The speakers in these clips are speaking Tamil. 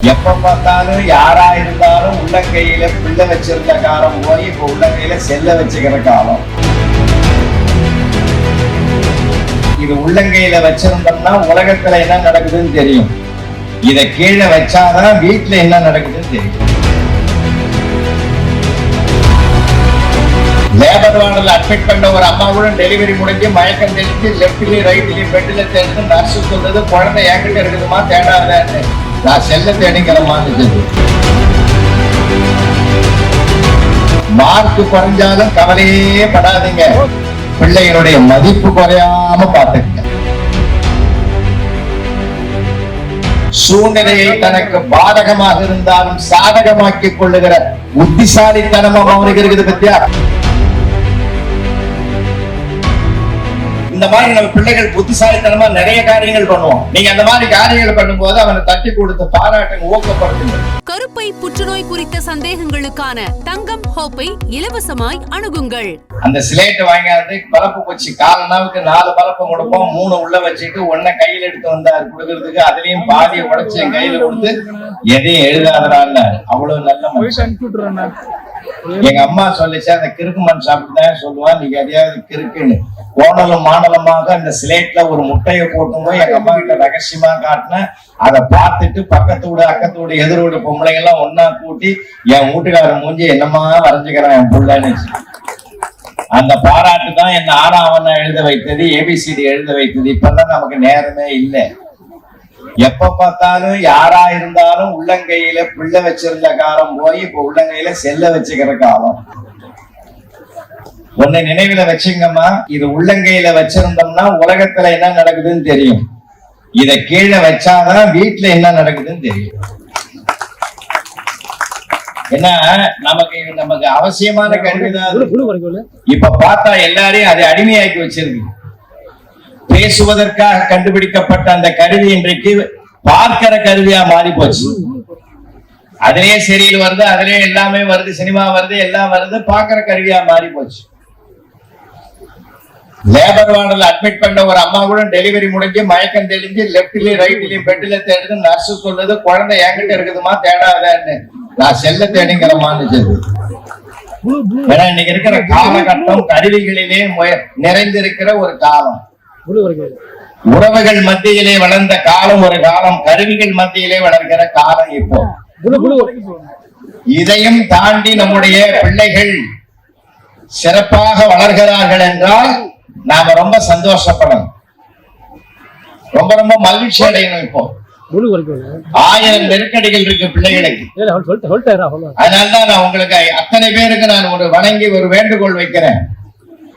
எப்ப பார்த்தாலும் யாரா இருந்தாலும் உள்ளங்கையில பிள்ளை வச்சிருந்த காலம் போய் இப்ப உள்ளங்கையில செல்ல வச்சுக்கிற காலம். இது உள்ளங்கையில வச்சிருந்தோம்னா உலகத்துல என்ன நடக்குதுன்னு தெரியும். இத கீழே வச்சாதான் வீட்டுல என்ன நடக்குதுன்னு தெரியும். லேபர் வார்டில் அட்மிட் பண்ண ஒரு அம்மா கூட டெலிவரி முடிஞ்சு மயக்கம் தெரிஞ்சு லெப்ட்லயும் ரைட்லயும் பெட்டில் தெரிஞ்சு நர்ஸ் சொல்றது குழந்தை ஏக்கிட்ட இருக்குதுமா தேடாதேன்னு நான் செல்ல தேடிக்கிறமான்னு சொல்லி மார்க் குறைஞ்சாலும் கவலையே படாதீங்க. பிள்ளைகளுடைய மதிப்பு குறையாம பார்த்துக்கங்க. சூழ்நிலையை தனக்கு பாதகமாக இருந்தாலும் சாதகமாக்கிக் கொள்ளுகிற புத்திசாலித்தனமும் அவனுக்கு இருக்குது பத்தியா? இந்த மாதிரி நம்ம பிள்ளைகள் புத்திசாலித்தனமா நிறைய காரியங்கள் பண்ணுவோம். நீங்க அந்த மாதிரி காரியங்கள் பண்ணும்போது அவனை தட்டி கொடுத்து பாராட்டுங்க ஊக்கப்படுத்துங்க. கருப்பை புற்றுநோய் குறித்த சந்தேகங்களுக்கான தங்கம் ஹோப்பை இலவசமாய் அணுகுங்கள். அந்த சிலேட்டை வாங்கியாந்து பலப்பு போச்சு. காலனாவுக்கு நாலு பலப்பு கொடுப்போம். மூணு உள்ள வச்சுட்டு ஒன்ன கையில எடுத்து வந்தார். கொடுக்கறதுக்கு அதுலயும் பாதியை உடைச்சு என் கையில கொடுத்து எதையும் எழுதாதடான்னாரு அவ்வளவு நல்ல மனுஷன். எங்க அம்மா சொல்லிச்சு அந்த கிறுக்கு மண் சாப்பிட்டுதான் சொல்லுவான் நீங்க அதையாவது கிறுக்குன்னு. கோணலும் மாணலமாக அந்த சிலேட்ல ஒரு முட்டையை போட்டும் போய் எங்க அம்மா கிட்ட ரகசியமா காட்டினேன். அதை பார்த்துட்டு பக்கத்து வீடு அக்கத்து வீடு எதிர் பொம்பளைங்க எல்லாம் ஒன்னா கூட்டி என் வீட்டுக்காரன் மூஞ்சி என்னமா வரைஞ்சுக்கிறான் என் பிள்ளைன்னு அந்த பாராட்டு தான் என்ன ஆறாம் எழுத வைத்தது ஏபிசிடி எழுத வைத்தது. இப்பெல்லாம் நமக்கு நேரமே இல்லை. எப்ப பார்த்தாலும் யாரா இருந்தாலும் உள்ளங்கையில பிள்ளை வச்சிருந்த காலம் போய் இப்ப உள்ளங்கையில செல்ல வச்சுக்கிற காலம். ஒண்ணு நினைவுல வச்சுங்கம்மா இது உள்ளங்கையில வச்சிருந்தோம்னா உலகத்துல என்ன நடக்குதுன்னு தெரியும். இத கீழே வச்சாதான் வீட்டுல என்ன நடக்குதுன்னு தெரியும். ஏன்னா நமக்கு நமக்கு அவசியமான வரைக்கும் இப்ப பார்த்தா எல்லாரையும் அதை அடிமையாக்கி வச்சிருக்கு. பேசுவதற்காக கண்டுபிடிக்கப்பட்ட அந்த கருவி இன்றைக்கு பார்க்கிற கருவியா மாறி போச்சு அதுலயே சீரியல் வருது அதுலயே எல்லாமே வருது சினிமா வருது எல்லாம் வருது பாக்குற கருவியா மாறி போச்சு லேபர் வார்டில் அட்மிட் பண்ண ஒரு அம்மா கூட டெலிவரி முடிஞ்சு மயக்கம் தெளிஞ்சு லெப்ட்லயும் ரைட்லயும் பெட்ல தேடுது நர்ஸ் சொல்லுது குழந்தை என்கிட்ட இருக்குதுமா தேடாதன்னு. நான் செல்ல தேடிங்கிறமான்னு சொல்லு ஏன்னா இன்னைக்கு இருக்கிற காலகட்டம் கருவிகளிலே நிறைந்திருக்கிற ஒரு காலம். உறவுகள் மத்தியிலே வளர்ந்த காலம் ஒரு காலம் கருவிகள் மத்தியிலே வளர்கிற காலம் இப்போ. இதையும் தாண்டி நம்முடைய பிள்ளைகள் சிறப்பாக வளர்கிறார்கள் என்றால் நாம ரொம்ப சந்தோஷப்படணும். ரொம்ப ரொம்ப மகிழ்ச்சி அடையணும் இப்போ. ஆயிரம் நெருக்கடிகள் இருக்கு பிள்ளைகளுக்கு. அதனால்தான் நான் உங்களுக்கு அத்தனை பேருக்கு நான் ஒரு வணங்கி ஒரு வேண்டுகோள் வைக்கிறேன்.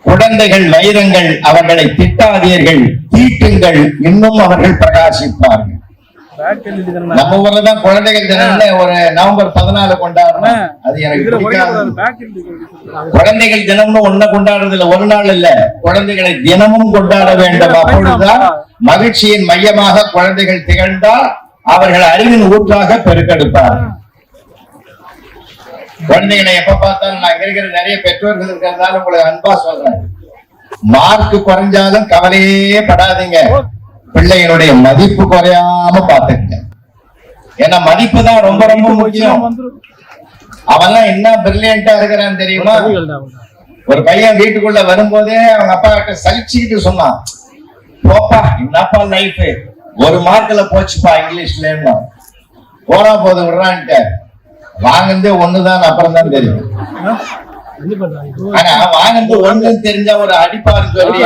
குழந்தைகள் வைரங்கள் அவர்களை திட்டாதீர்கள். தீட்டுங்கள். இன்னும் அவர்கள் பிரகாசிப்பார்கள். நம்ம ஊர்ல தான் குழந்தைகள் தினம்னு ஒரு நவம்பர் பதினாலு கொண்டாடுறோம். அது எனக்கு குழந்தைகள் தினம்னு ஒண்ணு கொண்டாடுறது இல்ல ஒரு நாள் இல்ல. குழந்தைகளை தினமும் கொண்டாட வேண்டும். அப்பொழுதுதான் மகிழ்ச்சியின் மையமாக குழந்தைகள் திகழ்ந்தால் அவர்கள் அறிவின் ஊற்றாக பெருக்கெடுப்பார் குழந்தைகளை எப்ப பார்த்தாலும் நான் இருக்கிற நிறைய பெற்றோர்கள் இருக்கிறதால உங்களுக்கு அன்பா சொல்றேன். மார்க் குறைஞ்சாலும் கவலையே படாதீங்க. பிள்ளைகளுடைய மதிப்பு குறையாம பாத்துக்கங்க ஏன்னா மதிப்பு தான் ரொம்ப ரொம்ப முக்கியம். அவன்லாம் என்ன பிரில்லியண்டா இருக்கிறான்னு தெரியுமா? ஒரு பையன் வீட்டுக்குள்ள வரும்போதே அவங்க அப்பா கிட்ட சலிச்சுக்கிட்டு சொன்னான். போப்பா என்னப்பா லைஃப் ஒரு மார்க்ல போச்சுப்பா இங்கிலீஷ்ல போறா போது விடுறான்ட்டு. வாங்கினதே ஒண்ணுதான் அப்புறம் தான் தெரியும். கண்டிப்பா தான். ஆனா வாங்கினது ஒண்ணுன்னு தெரிஞ்ச ஒரு அடிப்பாரு சொல்லி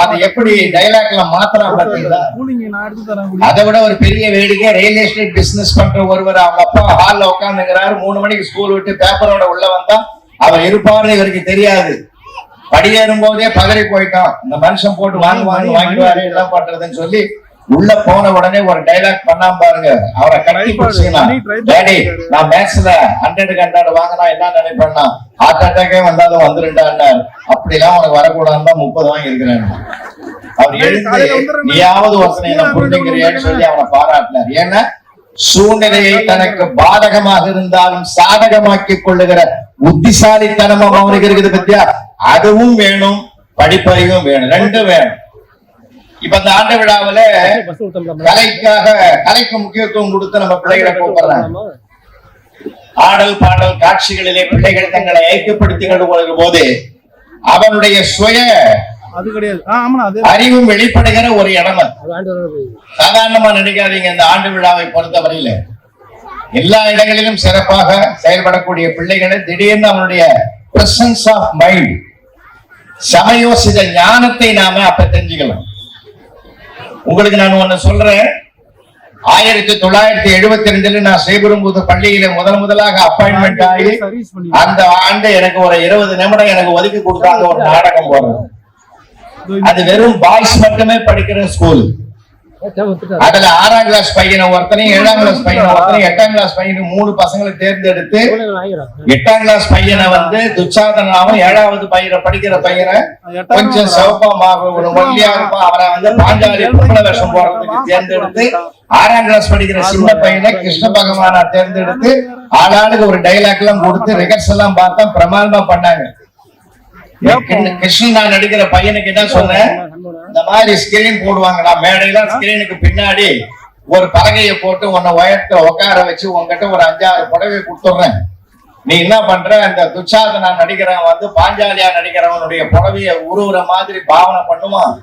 அது எப்படி டைலாக்ல மாத்திரம் பாத்தீங்களா கூலிங்க அதை விட ஒரு பெரிய வேடிக்கை ரியல் எஸ்டேட் பிசினஸ் பண்ற ஒருவர் அவங்க அப்பா ஹால்ல உட்காந்துங்கிறாரு மூணு மணிக்கு ஸ்கூல் விட்டு பேப்பரோட உள்ள வந்தா அவர் இருப்பாருன்னு இவருக்கு தெரியாது. படியேறும் போதே பதறி போயிட்டான். இந்த மனுஷன் போட்டு வாங்க வாங்க வாங்கிடுவாரு எல்லாம் பண்றதுன்னு சொல்லி உள்ள போன உடனே ஒரு டைலாக் பண்ணாம பாருங்க. அவரை கட்டி பிடிச்சிக்கலாம் நான் மேக்ஸ்ல ஹண்ட்ரட் ஹண்ட்ரட் வாங்கினா என்ன நினைப்பேன்னா ஹார்ட் அட்டாக்கே வந்தாலும் வந்துருண்டான்னாரு அப்படிலாம் உனக்கு வரக்கூடாதுன்னு தான் முப்பது வாங்கி இருக்கிறேன் அவர் எழுந்து நீயாவது என்ன புரிஞ்சுக்கிறியான்னு சொல்லி அவனை பாராட்டினார். ஏன்னா சூழ்நிலையை தனக்கு பாதகமாக இருந்தாலும் சாதகமாக்கிக் கொள்ளுகிற புத்திசாலித்தனமும் அவனுக்கு இருக்குது பத்தியா? அதுவும் வேணும் படிப்பறிவும் வேணும். ரெண்டும் வேணும். இப்ப இந்த ஆண்டு விழாவுல கலைக்காக கலைக்கு முக்கியத்துவம் கொடுத்து நம்ம பிள்ளைகளை கூப்பிடுறாங்க ஆடல் பாடல் காட்சிகளிலே பிள்ளைகள் தங்களை ஐக்கியப்படுத்திக் கொள்ளும் போது அவனுடைய சுய அது கிடையாது. அறிவும் வெளிப்படுகிற ஒரு இடம் அது. சாதாரணமா நினைக்காதீங்க இந்த ஆண்டு விழாவை பொறுத்தவரையில. எல்லா இடங்களிலும் சிறப்பாக செயல்படக்கூடிய பிள்ளைகளை திடீர்னு அவனுடைய பிரசன்ஸ் ஆஃப் மைண்ட் சமயோசித ஞானத்தை நாம அப்ப தெரிஞ்சுக்கலாம். உங்களுக்கு நான் ஒண்ணு சொல்றேன். ஆயிரத்தி தொள்ளாயிரத்தி எழுபத்தி ரெண்டுல நான் சேபெரும்புது பள்ளியில முதல் முதலாக அப்பாயின்மெண்ட் ஆகி அந்த ஆண்டு எனக்கு ஒரு இருபது நிமிடம் எனக்கு ஒதுக்கி கொடுத்தாங்க ஒரு நாடகம் போடுறது அது வெறும் பாய்ஸ் மட்டுமே படிக்கிற ஸ்கூல் அதுல ஆறாம் கிளாஸ் பையனை ஒருத்தனையும் ஏழாம் கிளாஸ் பையனை ஒருத்தனையும் எட்டாம் கிளாஸ் பையனை மூணு பசங்களை தேர்ந்தெடுத்து எட்டாம் கிளாஸ் பையனை வந்து துச்சாதனாவும் ஏழாவது பையனை படிக்கிற பையனை கொஞ்சம் ஒரு ஒல்லியா இருப்பான் அவரை வந்து பாஞ்சாலி பொம்பளை வேஷம் போடுறதுக்கு தேர்ந்தெடுத்து ஆறாம் கிளாஸ் படிக்கிற சின்ன பையனை கிருஷ்ண பகவானா தேர்ந்தெடுத்து ஆளாளுக்கு ஒரு டைலாக் எல்லாம் கொடுத்து ரிகர்ஸ் எல்லாம் பார்த்தா பிரமாதமா பண்ணாங்க. கிருஷ்ண- கிருஷ்ணனா நடிக்கிற பையனுக்கு என்ன சொன்னேன். இந்த மாதிரி ஸ்கிரீன் போடுவாங்கடா மேடையில ஸ்கிரீனுக்கு பின்னாடி ஒரு பலகையை போட்டு உன்னை உயரத்துல உட்கார வச்சு உன்கிட்ட ஒரு அஞ்சாறு புடவை கொடுத்துடுறேன். நீ என்ன பண்ற? அந்த துச்சாதனா நடிக்கிறவன் வந்து பாஞ்சாலியா நடிக்கிறவனுடைய புடவைய உருவுற மாதிரி பாவனை பண்ணுவான்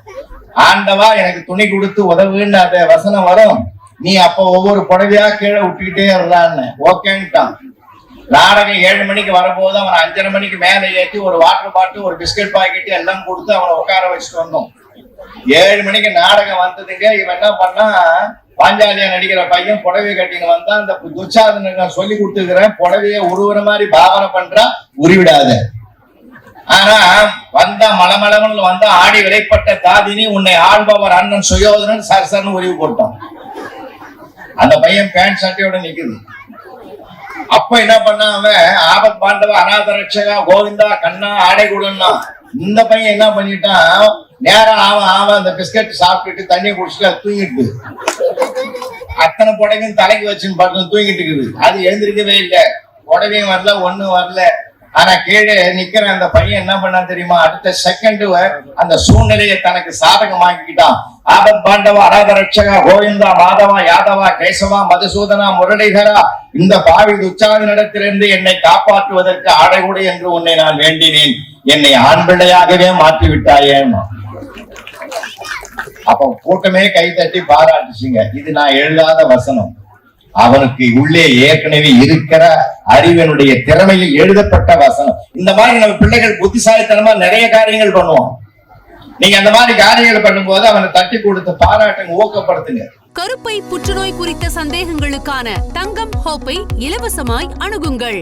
ஆண்டவா எனக்கு துணி கொடுத்து உதவுன்னு அந்த வசனம் வரும். நீ அப்ப ஒவ்வொரு புடவையா கீழே விட்டுக்கிட்டே இருந்தான்னு ஓகேன்ட்டான் நாடகம் ஏழு மணிக்கு வரும்போது அவனை அஞ்சரை மணிக்கு மேலே ஏற்றி ஒரு வாட்டர் பாட்டில் ஒரு பிஸ்கட் பாக்கெட்டு எல்லாம் கொடுத்து அவனை உட்கார வச்சுட்டு வந்தோம். ஏழு மணிக்கு நாடகம் வந்ததுங்க. இவன் என்ன பண்ணா பாஞ்சாலியா நடிக்கிற பையன் புடவை கட்டின்னு வந்தா அந்த துச்சாதனுக்கு நான் சொல்லி கொடுத்துக்கிறேன். புடவைய உருவுற மாதிரி பாவனை பண்றா உருவிடாத. ஆனா வந்தா மலமளவன் வந்தா ஆடி விலைப்பட்ட தாதினி உன்னை ஆள்பவர் அண்ணன் சுயோதனன் சர் சர்னு உருவி போட்டான். அந்த பையன் பேண்ட் சட்டையோட நிக்குது. அப்ப என்ன பண்ணாம அவன் ஆபத் பாண்டவ அநாத ரட்சகா கோவிந்தா கண்ணா ஆடை கொடுன்னா இந்த பையன் என்ன பண்ணிட்டான்? நேரா ஆவன் ஆவன் அந்த பிஸ்கட் சாப்பிட்டுட்டு தண்ணி குடிச்சிட்டு அது தூங்கிட்டு. அத்தனை புடவையும் தலைக்கு வச்சுன்னு பார்த்து தூங்கிட்டு இருக்குது. அது எழுந்திருக்கவே இல்லை. புடவையும் வரல ஒண்ணும் வரல. ஆனா கீழே நிக்கிற அந்த பையன் என்ன பண்ணா தெரியுமா? அடுத்த செகண்ட் அந்த சூழ்நிலையை தனக்கு சாதகமாக்கிட்டான் ஆபத் பாண்டவா அராத கோவிந்தா மாதவா யாதவா கேசவா மதுசூதனா முரளிகரா இந்த பாவி துச்சாதனிடத்திலிருந்து என்னை காப்பாற்றுவதற்கு ஆடைகூடு என்று உன்னை நான் வேண்டினேன். என்னை ஆண் பிள்ளையாகவே மாற்றி விட்டாயே அப்ப கூட்டமே கை தட்டி பாராட்டுச்சுங்க. இது நான் எழுதாத வசனம். அவனுக்கு உள்ளே ஏற்கனவே இருக்கிற அறிவனுடைய திறமையில் எழுதப்பட்ட வசனம். இந்த மாதிரி நம்ம பிள்ளைகள் புத்திசாலித்தனமா நிறைய காரியங்கள் பண்ணுவோம். நீங்க அந்த மாதிரி காரியங்களை பண்ணும்போது அவனை தட்டி கொடுத்து பாராட்டுங்க ஊக்கப்படுத்துங்க. கருப்பை புற்றுநோய் குறித்த சந்தேகங்களுக்கான தங்கம் ஹோப்பை இலவசமாய் அணுகுங்கள்.